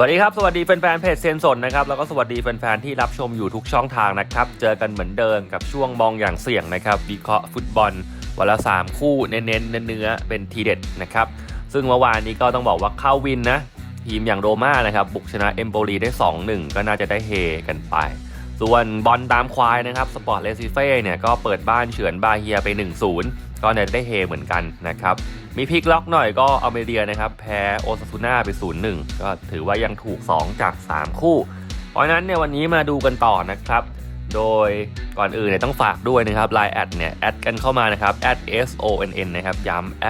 วัสดีครับ สวัสดีแฟนๆเพจเซนสนนะครับแล้วก็สวัสดีแฟนๆที่รับชมอยู่ทุกช่องทางนะครับ เจอกันเหมือนเดิมกับช่วงมองอย่างเสี่ยงนะครับวิเคราะห์ฟุตบอลวันละ 3 คู่เน้นๆเนื้อเป็นทีเด็ดนะครับซึ่งเมื่อวานนี้ก็ต้องบอกว่าเข้าวินนะทีมอย่างโรม่านะครับบุกชนะเอมโปลีได้ 2-1 ก็น่าจะได้เฮกันไป ส่วนบอลตามควายนะครับสปอร์ตเลซิเฟ่เนี่ยก็เปิดบ้านเฉือนบาเฮียไป 1-0 ก็น่าจะได้เฮเหมือนกันนะครับมีพลิกล็อกหน่อยก็อเมเรียนะครับ แพ้โอซาซูน่าไป 0-1 ก็ถือว่ายังถูก 2 จาก 3 คู่ เพราะนั้นเนี่ยวันนี้มาดูกันต่อนะครับ โดยก่อนอื่นเนี่ยต้องฝากด้วยนะครับ Line แอดเนี่ยแอดกันเข้ามานะครับ @sonn นะครับ ย้ำ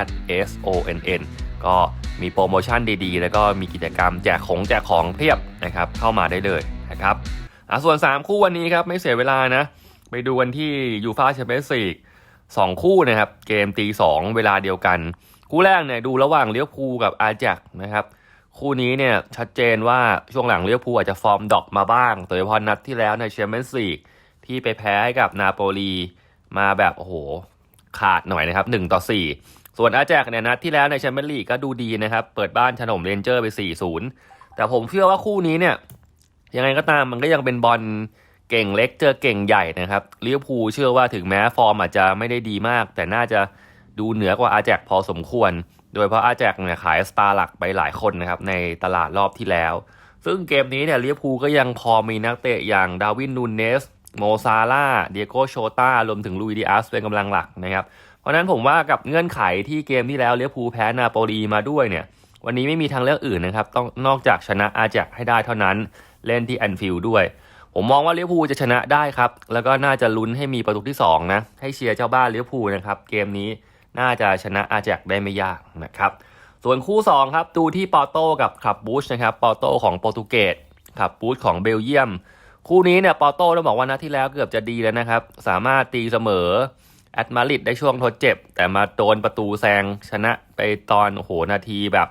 @sonn ก็มีโปรโมชั่นดีๆ แล้วก็มีกิจกรรมแจกของแจกของเพียบนะครับเข้ามาได้เลยนะครับส่วน 3 คู่วันนี้ครับไม่เสียเวลานะ ไปดูกันที่ยูฟาแชมเปี้ยนส์ลีก สองคู่นะครับ เกมตีสองเวลาเดียวกัน คู่แรกเนี่ยดูระหว่างเลี้ยวภูกับอาแจกนะครับ คู่นี้เนี่ยชัดเจนว่าช่วงหลังเลี้ยวภูอาจจะฟอร์มดรอปมาบ้างโดยเฉพาะนัดที่แล้วในแชมเปี้ยนส์ลีกที่ไปแพ้ให้กับนาโปลีมาแบบโอ้โหขาดหน่อยนะครับ1ต่อ 4 ส่วนอาแจกเนี่ยนัดที่แล้วในแชมเปี้ยนส์ลีกก็ดูดีนะครับ เปิดบ้านถล่มเรนเจอร์ไป 4-0 แต่ผมเชื่อว่าคู่นี้เนี่ยยังไงก็ตามมันก็ยังเป็นบอล เก่งเล็กเจอเก่งใหญ่นะครับลิเวอร์พูลเชื่อว่าถึงแม้ฟอร์มอาจจะไม่ได้ดีมาก แต่น่าจะดูเหนือกว่าอาแจกพอสมควร โดยเพราะอาแจกเนี่ยขายสตาร์หลักไปหลายคนนะครับในตลาดรอบที่แล้ว ซึ่งเกมนี้เนี่ยลิเวอร์พูลก็ยังพอมีนักเตะอย่างดาวินนูนเนสโมซาลาเดียโกโชตารวมถึงลุยดิอาสเป็นกำลังหลักนะครับ เพราะนั้นผมว่ากับเงื่อนไขที่เกมที่แล้วลิเวอร์พูแพ้นาโปลีมาด้วยเนี่ย วันนี้ไม่มีทางเลือกอื่นนะครับ ต้องนอกจากชนะอาแจกให้ได้เท่านั้น เล่นที่แอนฟิลด์ด้วย ผมมองว่าลิเวอร์พูจะชนะได้ครับ แล้วก็น่าจะลุ้นให้มีประตูที่2นะให้เชียร์เจ้าบ้านลิเวอร์พูนะครับ เกมนี้น่าจะชนะอาแจกได้ไม่ยากนะครับ ส่วนคู่2ครับดูที่ปอร์โตกับคลับบูชนะครับปอร์โตของโปรตุเกสคลับบูชของเบลเยียม คู่นี้เนี่ยปอร์โตต้องบอกว่านัดที่แล้วเกือบจะดีแล้วนะครับ สามารถตีเสมอแอตมาริดได้ช่วงทดเจ็บ แต่มาโดนประตูแซงชนะไปตอนโอ้โหนาทีแบบ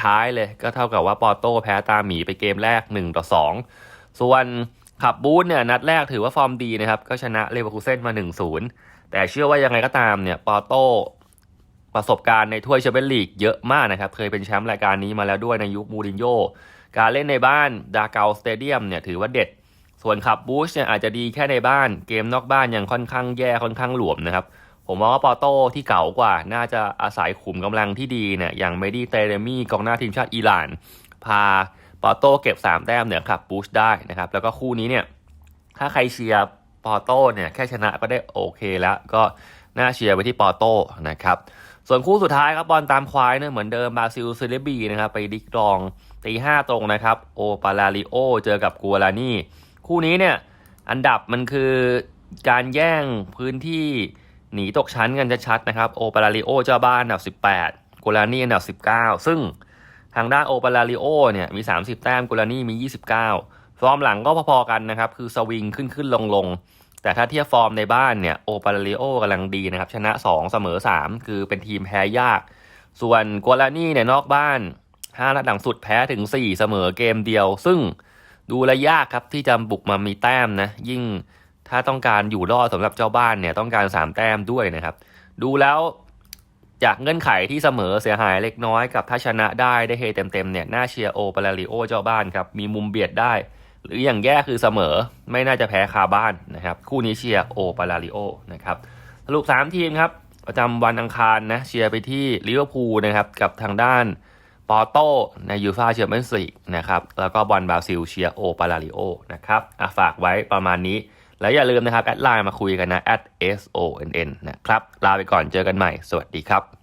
ท้ายๆเลย ก็เท่ากับว่าปอร์โตแพ้ตาหมีไปเกมแรก1ต่อ2ส่วน ขับบูธเนี่ยนัดแรกถือว่าฟอร์มดีนะครับ ก็ชนะเลเวอร์คูเซ่นมา 1-0 แต่เชื่อว่ายังไงก็ตามเนี่ยปอร์โตประสบการณ์ในถ้วยแชมเปี้ยนลีกเยอะมากนะครับ เคยเป็นแชมป์รายการนี้มาแล้วด้วยในยุคมูรินโญ่การเล่นในบ้านดาเกาสเตเดียมเนี่ยถือว่าเด็ด ส่วนขับบูชเนี่ยอาจจะดีแค่ในบ้าน เกมนอกบ้านยังค่อนข้างแย่ค่อนข้างหลวมนะครับ ผมมองว่าปอโต้ที่เก่ากว่า น่าจะอาศัยขุมกำลังที่ดีเนี่ยอย่างเมดี้เตเรมี่กองหน้าทีมชาติอิหร่าน พา ปอโต้เก็บ 3 แต้มเหนือขับบูชได้นะครับ แล้วก็คู่นี้เนี่ยถ้าใครเชียร์ปอโต้เนี่ยแค่ชนะก็ได้โอเคแล้ว ก็น่าเชียร์ไปที่ปอโต้นะครับ ส่วนคู่สุดท้ายครับบอลตามควายเนี่ยเหมือนเดิมบราซิลซิเลบีนะครับไปดิกรองตีห้าตรงนะครับ โอปาลาริโอเจอกับกัวลานี่คู่นี้เนี่ยอันดับมันคือการแย่งพื้นที่หนีตกชั้นกันชัดๆนะครับ โอปาลาริโอเจ้าบ้านอันดับ 18กัวลานี่อันดับ 19 ซึ่ง ทางด้านโอปาลาริโอเนี่ยมี 30 แต้มกัวลานี่มี 29 ฟอร์มหลังก็พอๆกันนะครับ คือสวิงขึ้นขึ้นลงลงแต่ถ้าเทียบฟอร์มในบ้านเนี่ยโอปาลาริโอกำลังดีนะครับ ชนะ 2 เสมอ 3 คือเป็นทีมแพ้ยาก ส่วนกัวลานี่เนี่ยนอกบ้าน5นัดหลังสุดแพ้ถึง 4 เสมอเกมเดียว ซึ่งดูแลยากครับที่จะบุกมามีแต้มนะ ยิ่งถ้าต้องการอยู่รอดสำหรับเจ้าบ้านเนี่ยต้องการ 3 แต้มด้วยนะครับ ดูแล้ว จากเงื่อนไขที่เสมอเสียหายเล็กน้อยกับถ้าชนะได้ได้เฮเต็มๆเนี่ยน่าเชียร์โอปาลาริโอเจ้าบ้านครับ มีมุมเบียดได้ หรืออย่างแย่คือเสมอไม่น่าจะแพ้คาบ้านนะครับ คู่นี้เชียร์โอปาลาริโอนะครับสรุป 3 ทีมครับ ประจำวันอังคารนะเชียร์ไปที่ลิเวอร์พูลนะครับกับทางด้านปอโตในยูฟาแชมเปี้ยนส์ลีนะครับแล้วก็บอลบราซิลเชียร์โอปาลาริโอนะครับอะฝากไว้ประมาณนี้ แล้วอย่าลืมนะครับ แอดไลน์มาคุยกันนะ at s o n n นะครับ ลาไปก่อนเจอกันใหม่ สวัสดีครับ